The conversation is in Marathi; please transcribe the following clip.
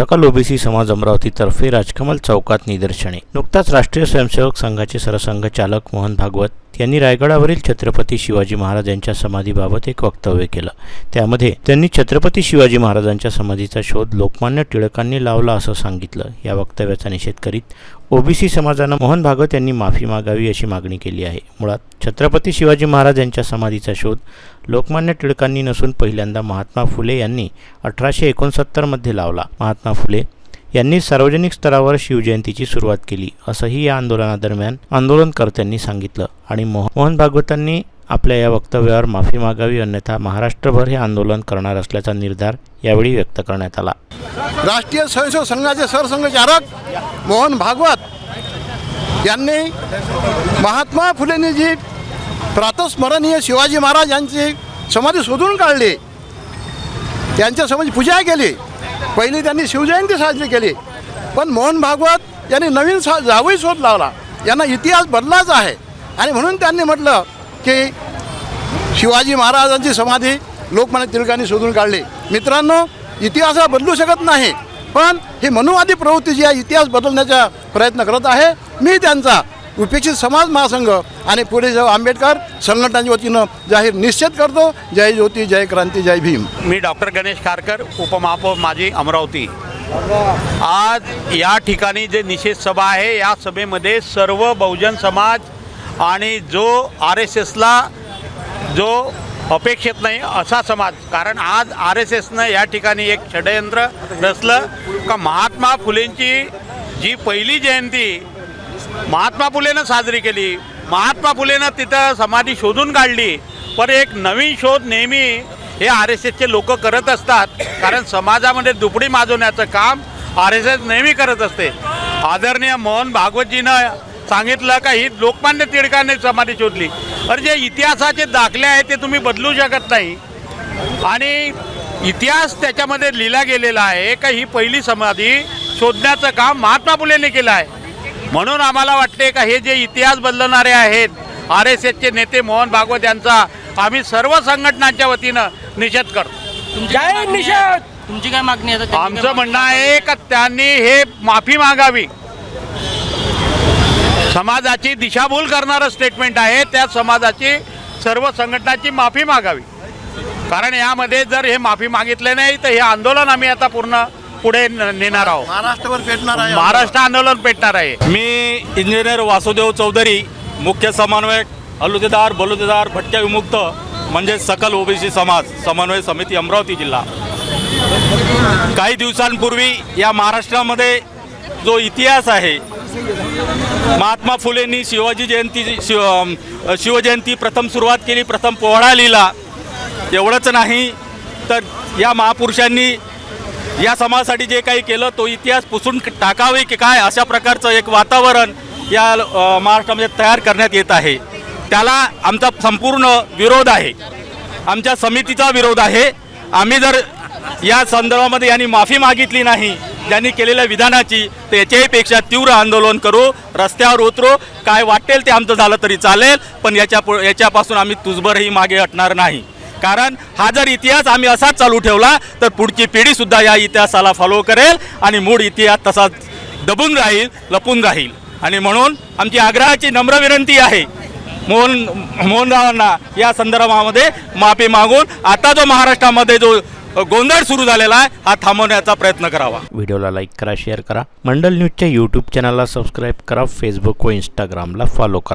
सकल ओबीसी समाज अमरावतीतर्फे राजकमल चौकात निदर्शने. नुकताच राष्ट्रीय स्वयंसेवक संघाचे सरसंघ चालक मोहन भागवत यांनी रायगडावरील छत्रपती शिवाजी महाराज यांच्या समाधीबाबत एक वक्तव्य केलं. त्यामध्ये त्यांनी छत्रपती शिवाजी महाराजांच्या समाधीचा शोध लोकमान्य टिळकांनी लावला असं सांगितलं. या वक्तव्याचा निषेध करीत ओबीसी समाजानं मोहन भागवत यांनी माफी मागावी अशी मागणी केली आहे. मुळात छत्रपती शिवाजी महाराज यांच्या समाधीचा शोध लोकमान्य टिळकांनी नसून पहिल्यांदा महात्मा फुले यांनी अठराशे एकोणसत्तरमध्ये लावला. महात्मा फुले यांनी सार्वजनिक स्तरावर शिवजयंतीची सुरुवात केली असंही या आंदोलनादरम्यान आंदोलनकर्त्यांनी सांगितलं. आणि मोहन भागवतांनी आपल्या या वक्तव्यावर माफी मागावी अन्यथा महाराष्ट्रभर हे आंदोलन करणार असल्याचा निर्धार यावेळी व्यक्त करण्यात आला. राष्ट्रीय स्वयंसेवक संघाचे सरसंघचालक मोहन भागवत यांनी महात्मा फुलेंनी जी प्रातस्मरणीय शिवाजी महाराज यांची समाधी शोधून काढली. त्यांच्या समाधी पूजा केली. पहिली त्यांनी शिवजयंती साजरी केली. पण मोहन भागवत यांनी नवीन सा जावई शोध लावला. यांना इतिहास बदलाच आहे. आणि म्हणून त्यांनी म्हटलं की शिवाजी महाराजांची समाधी लोकमान्य टिळकांनी शोधून काढली. मित्रांनो इतिहास हा बदलू शकत नाही. पण ही मनुवादी प्रवृत्ती जी आहे इतिहास बदलण्याचा प्रयत्न करत आहे. मी त्यांचा उपेक्षित समाज महासंघ आणि पुढे जेव्हा आंबेडकर संघटनांच्या वतीनं जाहीर निश्चित करतो. जय ज्योती जय क्रांती जय भीम. मी डॉक्टर गणेश खारकर उपमहापौर माझी अमरावती. आज या ठिकाणी जे निषेध सभा आहे या सभेमध्ये सर्व बहुजन समाज आणि जो आर एस एसला जो अपेक्षित नाही असा समाज कारण आज आर एस एसनं या ठिकाणी एक षडयंत्र रचलं. का महात्मा फुलेंची जी पहिली जयंती महात्मा फुलेनं साजरी केली. महात्मा फुलेनं तिथं समाधी शोधून काढली. पण एक नवीन शोध नेहमी हे आर एस एसचे लोक करत असतात. कारण समाजामध्ये दुपडी माजवण्याचं काम आर एस एस नेहमी करत असते. आदरणीय मोहन भागवतजीनं सांगितलं का ही लोकमान्य टिळकाने समाधी शोधली. अरे जे इतिहासाचे दाखले आहेत ते तुम्ही बदलू शकत नाही. आणि इतिहास त्याच्यामध्ये लिहिला गेलेला आहे का ही पहिली समाधी शोधण्याचं काम महात्मा फुलेने केलं आहे. म्हणून आम्हाला वाटते का हे जे इतिहास बदलणारे आहेत आर एस एसचे नेते मोहन भागवत यांचा आम्ही सर्व संघटनांच्या वतीनं निषेध करतो. जय निषेध! तुमची काय मागणी आहे? आमचं म्हणणं आहे का त्यांनी हे माफी मागावी. समाजाची दिशाभूल करणारं स्टेटमेंट आहे त्या समाजाची सर्व संघटनाची माफी मागावी. कारण यामध्ये जर हे माफी मागितले नाही तर हे आंदोलन आम्ही आता पूर्ण पुढे न- नेणार आहोत. महाराष्ट्रभर पेटणार आहे. महाराष्ट्र आंदोलन पेटणार आहे. मी इंजिनियर वासुदेव चौधरी मुख्य समन्वयक हलुतेदार बलुतेदार भटक्या विमुक्त म्हणजे सकल ओबीसी समाज समन्वय समिती अमरावती जिल्हा. काही दिवसांपूर्वी या महाराष्ट्रामध्ये जो इतिहास आहे महात्मा फुलेंनी शिवाजी जयंती शिव अं, शिवजयंती प्रथम सुरुवात केली प्रथम पोवाडा लिहिला. एवढंच नाही तर या महापुरुषांनी या समाजासाठी जे काही केलं तो इतिहास पुसून टाकावे की काय? अशा प्रकारचं एक वातावरण या महाराष्ट्रामध्ये तयार करण्यात येत आहे. त्याला आमचा संपूर्ण विरोध आहे. आमच्या समितीचा विरोध आहे. आम्ही जर या संदर्भामध्ये यांनी माफी मागितली नाही ज्यांनी केलेल्या विधानाची तर याच्याहीपेक्षा तीव्र आंदोलन करू रस्त्यावर उतरू काय वाटेल ते आमचं झालं तरी चालेल पण याच्या याच्यापासून आम्ही तुजभरही मागे हटणार नाही. कारण हा जर इतिहास आम्ही असाच चालू ठेवला तर पुढची पिढीसुद्धा या इतिहासाला फॉलो करेल आणि मूळ इतिहास तसाच दबून राहील लपून राहील. आणि म्हणून आमची आग्रहाची नम्र विनंती आहे मोहन मोहनरावांना या संदर्भामध्ये माफी मागून आता जो महाराष्ट्रामध्ये जो गोंधळ सुरू झालेला आहे हा थांबवण्याचा प्रयत्न करावा. व्हिडिओला लाईक करा शेअर करा. मंडल न्यूजच्या यूट्यूब चॅनलला सबस्क्राईब करा फेसबुक व इंस्टाग्रामला फॉलो करा.